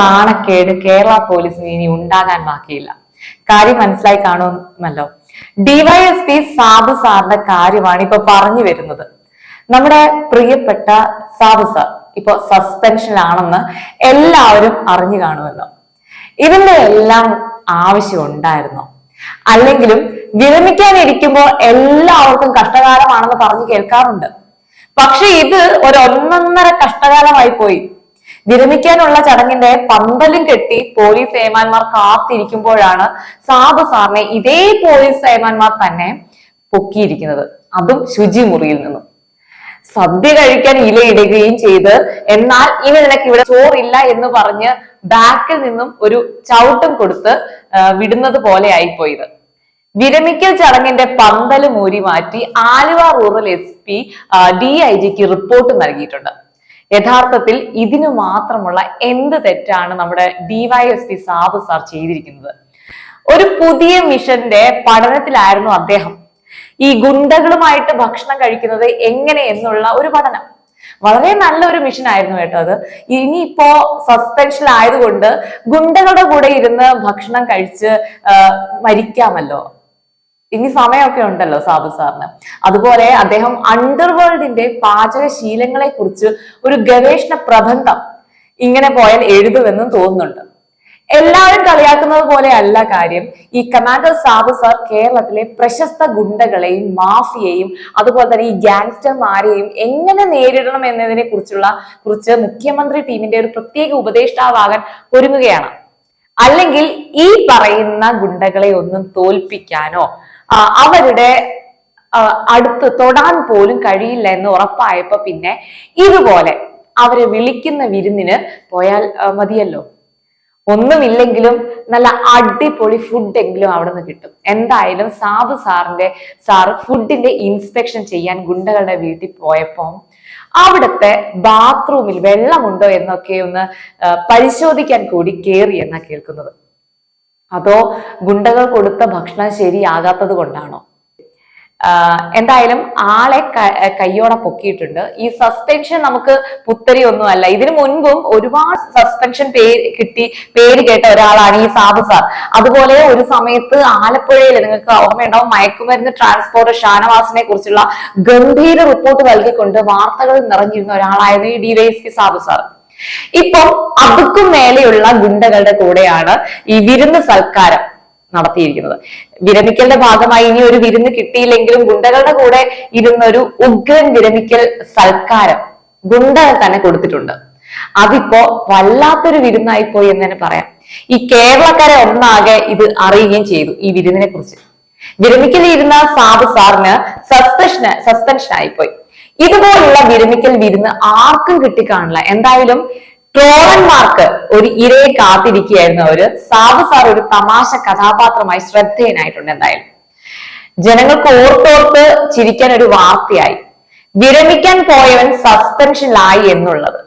നാണക്കേട് കേരള പോലീസിന് ഇനി ഉണ്ടാകാൻ ബാക്കിയില്ല. കാര്യം മനസ്സിലായി കാണുമല്ലോ ഡിവൈഎസ്പി സാബു സാറിന്റെ കാര്യമാണ് ഇപ്പൊ പറഞ്ഞു വരുന്നത്. നമ്മുടെ പ്രിയപ്പെട്ട സാബു സാർ ഇപ്പൊ സസ്പെൻഷനിലാണെന്ന് എല്ലാവരും അറിഞ്ഞു കാണുമല്ലോ ഇതിന്റെ എല്ലാം ആവശ്യം ഉണ്ടായിരുന്നോ? അല്ലെങ്കിലും വിരമിക്കാനിരിക്കുമ്പോൾ എല്ലാവർക്കും കഷ്ടകാലമാണെന്ന് പറഞ്ഞു കേൾക്കാറുണ്ട്. പക്ഷെ ഇത് ഒരു ഒന്നൊന്നര കഷ്ടകാലമായി പോയി. വിരമിക്കാനുള്ള ചടങ്ങിന്റെ പന്തലും കെട്ടി പോലീസ് ഏമാന്മാർ കാത്തിരിക്കുമ്പോഴാണ് സാബു സാറിനെ ഇതേ പോലീസ് ഏമാന്മാർ തന്നെ പൊക്കിയിരിക്കുന്നത്. അതും ശുചിമുറിയിൽ നിന്നും. സദ്യ കഴിക്കാൻ ഇലയിടുകയും ചെയ്ത് എന്നാൽ ഇനി നിനക്ക് ഇവിടെ ചോറില്ല എന്ന് പറഞ്ഞ് ബാക്കിൽ നിന്നും ഒരു ചവിട്ടും കൊടുത്ത് വിടുന്നത് പോലെ ആയിപ്പോയത്. വിരമിക്കൽ ചടങ്ങിന്റെ പന്തൽ മൂരി മാറ്റി Aluva rural S P D I ജിക്ക് റിപ്പോർട്ട് നൽകിയിട്ടുണ്ട്. യഥാർത്ഥത്തിൽ ഇതിനു മാത്രമുള്ള എന്ത് തെറ്റാണ് നമ്മുടെ ഡിവൈഎസ്പി സാബു സാർ ചെയ്തിരിക്കുന്നത്? ഒരു പുതിയ മിഷന്റെ പഠനത്തിലായിരുന്നു അദ്ദേഹം. ഈ ഗുണ്ടകളുമായിട്ട് ഭക്ഷണം കഴിക്കുന്നത് എങ്ങനെ എന്നുള്ള ഒരു പഠനം. വളരെ നല്ല ഒരു മിഷൻ ആയിരുന്നു കേട്ടോ അത്. ഇനിയിപ്പോ ആയതുകൊണ്ട് ഗുണ്ടകളുടെ കൂടെ ഇരുന്ന് ഭക്ഷണം കഴിച്ച് മരിക്കാമല്ലോ. ഇനി സമയമൊക്കെ ഉണ്ടല്ലോ സാബു സാറിന്. അതുപോലെ അദ്ദേഹം അണ്ടർവേൾഡിന്റെ പാചകശീലങ്ങളെ കുറിച്ച് ഒരു ഗവേഷണ പ്രബന്ധം ഇങ്ങനെ പോയാൽ എഴുതുമെന്നും തോന്നുന്നുണ്ട്. എല്ലാവരും കളിയാക്കുന്നത് പോലെ അല്ല കാര്യം. ഈ കമാൻഡർ സാബു സാർ കേരളത്തിലെ പ്രശസ്ത ഗുണ്ടകളെയും മാഫിയയും അതുപോലെ തന്നെ ഈ ഗ്യാങ്സ്റ്റർമാരെയും എങ്ങനെ നേരിടണം എന്നതിനെ കുറിച്ചുള്ള കുറിച്ച് മുഖ്യമന്ത്രി ടീമിന്റെ ഒരു പ്രത്യേക ഉപദേഷ്ടാവാകാൻ ഒരുങ്ങുകയാണ്. അല്ലെങ്കിൽ ഈ പറയുന്ന ഗുണ്ടകളെ ഒന്നും തോൽപ്പിക്കാനോ അവരുടെ അടുത്ത് തൊടാൻ പോലും കഴിയില്ല എന്ന് ഉറപ്പായപ്പോ പിന്നെ ഇതുപോലെ അവരെ വിളിക്കുന്ന വിരുന്നിന് പോയാൽ മതിയല്ലോ. ഒന്നുമില്ലെങ്കിലും നല്ല അടിപൊളി ഫുഡ് എങ്കിലും അവിടെ നിന്ന് കിട്ടും. എന്തായാലും സാബു സാറിന്റെ സാറ് ഫുഡിന്റെ ഇൻസ്പെക്ഷൻ ചെയ്യാൻ ഗുണ്ടകളുടെ വീട്ടിൽ പോയപ്പോ അവിടുത്തെ ബാത്റൂമിൽ വെള്ളമുണ്ടോ എന്നൊക്കെ ഒന്ന് പരിശോധിക്കാൻ കൂടി കേറി എന്നാ കേൾക്കുന്നത്. അതോ ഗുണ്ടകൾ കൊടുത്ത ഭക്ഷണം ശരിയാകാത്തത് കൊണ്ടാണോ? എന്തായാലും ആളെ കയ്യോടെ പൊക്കിയിട്ടുണ്ട്. ഈ സസ്പെൻഷൻ നമുക്ക് പുത്തരി ഒന്നുമല്ല ഇതിനു മുൻപും ഒരുപാട് സസ്പെൻഷൻ പേര് കിട്ടി പേര് കേട്ട ഒരാളാണ് ഈ സാബു സാർ. അതുപോലെ ഒരു സമയത്ത് ആലപ്പുഴയിൽ നിങ്ങൾക്ക് ഓർമ്മയുണ്ടാവും മയക്കുമരുന്ന് ട്രാൻസ്പോർട്ട് ഷാനവാസിനെ കുറിച്ചുള്ള ഗംഭീര റിപ്പോർട്ട് നൽകിക്കൊണ്ട് വാർത്തകൾ നിറഞ്ഞിരുന്ന ഒരാളായിരുന്നു ഈ ഡിവൈഎസ്പി സാബു സാർ. ഇപ്പം അതുക്കും മേലെയുള്ള ഗുണ്ടകളുടെ കൂടെയാണ് ഈ വിരുന്ന് സൽക്കാരം നടത്തിയിരിക്കുന്നത്. വിരമിക്കലിന്റെ ഭാഗമായി ഇനി ഒരു വിരുന്ന് കിട്ടിയില്ലെങ്കിലും ഗുണ്ടകളുടെ കൂടെ ഇരുന്നൊരു ഉഗ്രൻ വിരമിക്കൽ സൽക്കാരം ഗുണ്ടകൾ തന്നെ കൊടുത്തിട്ടുണ്ട്. അതിപ്പോ വല്ലാത്തൊരു വിരുന്നായി പോയി എന്ന് തന്നെ പറയാം. ഈ കേരളക്കാരെ ഒന്നാകെ ഇത് അറിയുകയും ചെയ്തു ഈ വിരുന്നിനെ കുറിച്ച്. വിരമിക്കലിരുന്ന സാബു സാറിന് സസ്പെൻഷൻ സസ്പെൻഷൻ ആയിപ്പോയി ഇതുപോലുള്ള വിരമിക്കൽ വിരുന്ന് ആർക്കും കിട്ടിക്കാണില്ല. എന്തായാലും ട്രോളന്മാർക്ക് ഒരു ഇരയെ കാത്തിരിക്കുകയായിരുന്നു അവർ. സാബു സാർ ഒരു തമാശ കഥാപാത്രമായി ശ്രദ്ധേയനായിട്ടുണ്ട് എന്തായാലും. ജനങ്ങൾക്ക് ഓർത്തോർത്ത് ചിരിക്കാൻ ഒരു വാർത്തയായി. വിരമിക്കാൻ പോയവൻ സസ്പെൻഷനിലായി എന്നുള്ളത്.